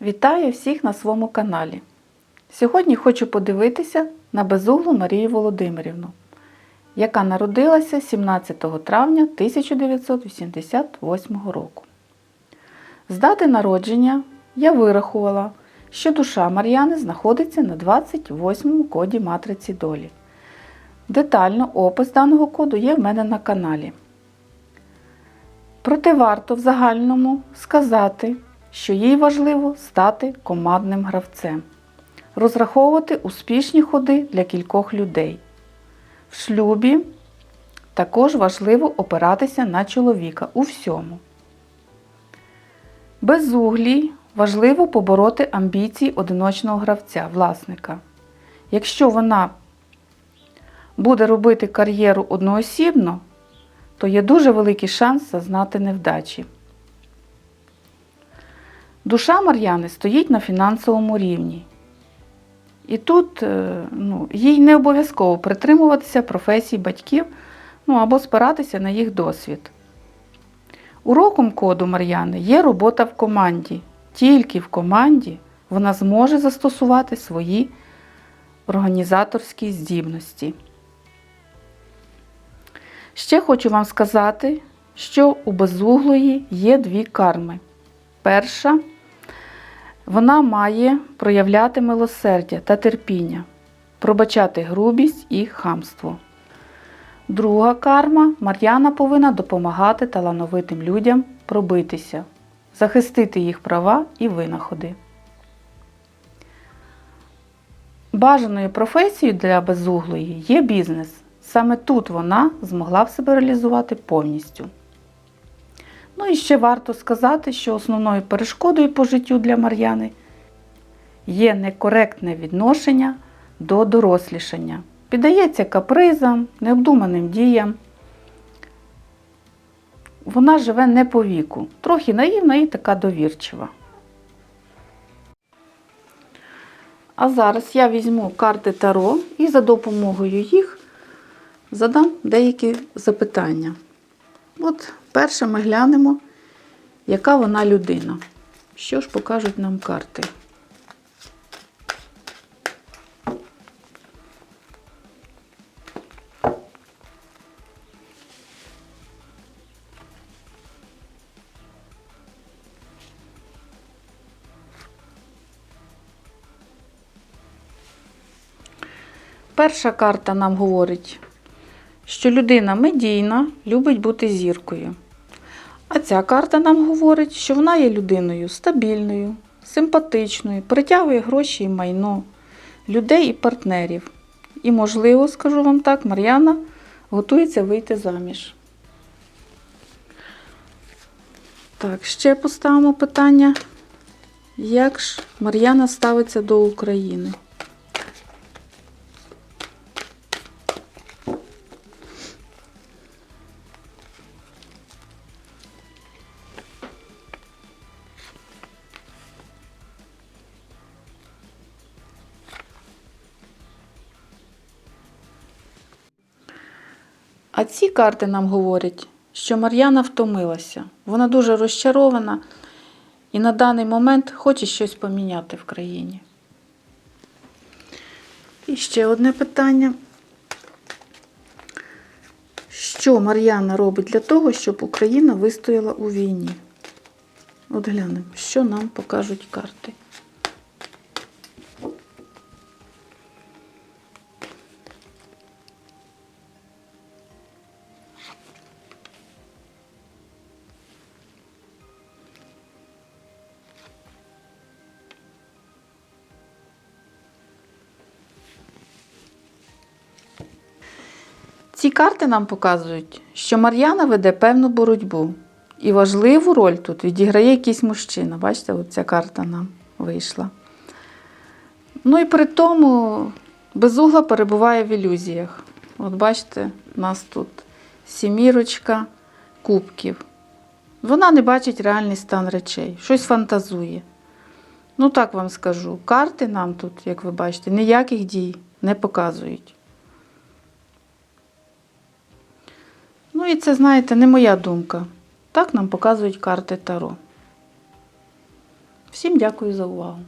Вітаю всіх на своєму каналі. Сьогодні хочу подивитися на безуглу Марію Володимирівну, яка народилася 17 травня 1988 року. З дати народження я вирахувала, що душа Мар'яни знаходиться на 28 коді матриці долі. Детально опис даного коду є в мене на каналі. Проте варто в загальному сказати, що їй важливо стати командним гравцем, розраховувати успішні ходи для кількох людей. В шлюбі також важливо опиратися на чоловіка у всьому. Без углій важливо побороти амбіції одиночного гравця, власника. Якщо вона буде робити кар'єру одноосібно, то є дуже великий шанс зазнати невдачі. Душа Мар'яни стоїть на фінансовому рівні. І тут е, ну, їй не обов'язково притримуватися професій батьків ну, або спиратися на їх досвід. Уроком коду Мар'яни є робота в команді. Тільки в команді вона зможе застосувати свої організаторські здібності. Ще хочу вам сказати, що у безуглої є дві карми. Перша вона має проявляти милосердя та терпіння, пробачати грубість і хамство. Друга карма Мар'яна повинна допомагати талановитим людям пробитися, захистити їх права і винаходи. Бажаною професією для безуглої є бізнес. Саме тут вона змогла в себе реалізувати повністю. Ну і ще варто сказати, що основною перешкодою по життю для Мар'яни є некоректне відношення до дорослішання. Піддається капризам, необдуманим діям. Вона живе не по віку, трохи наївна і така довірчива. А зараз я візьму карти Таро і за допомогою їх задам деякі запитання. От перше ми глянемо, яка вона людина. Що ж покажуть нам карти? Перша карта нам говорить, що людина медійна, любить бути зіркою. А ця карта нам говорить, що вона є людиною стабільною, симпатичною, притягує гроші і майно, людей і партнерів. І, можливо, скажу вам так, Мар'яна готується вийти заміж. Так, ще поставимо питання, як ж Мар'яна ставиться до України? А ці карти нам говорять, що Мар'яна втомилася. Вона дуже розчарована і на даний момент хоче щось поміняти в країні. І ще одне питання. Що Мар'яна робить для того, щоб Україна вистояла у війні? От глянемо, що нам покажуть карти. Ці карти нам показують, що Мар'яна веде певну боротьбу. І важливу роль тут відіграє якийсь мужчина. Бачите, от ця карта нам вийшла. Ну і при тому безугла перебуває в ілюзіях. От бачите, у нас тут сімірочка кубків. Вона не бачить реальний стан речей, щось фантазує. Ну, так вам скажу, карти нам тут, як ви бачите, ніяких дій не показують. І це, знаєте, не моя думка. Так нам показують карти Таро. Всім дякую за увагу.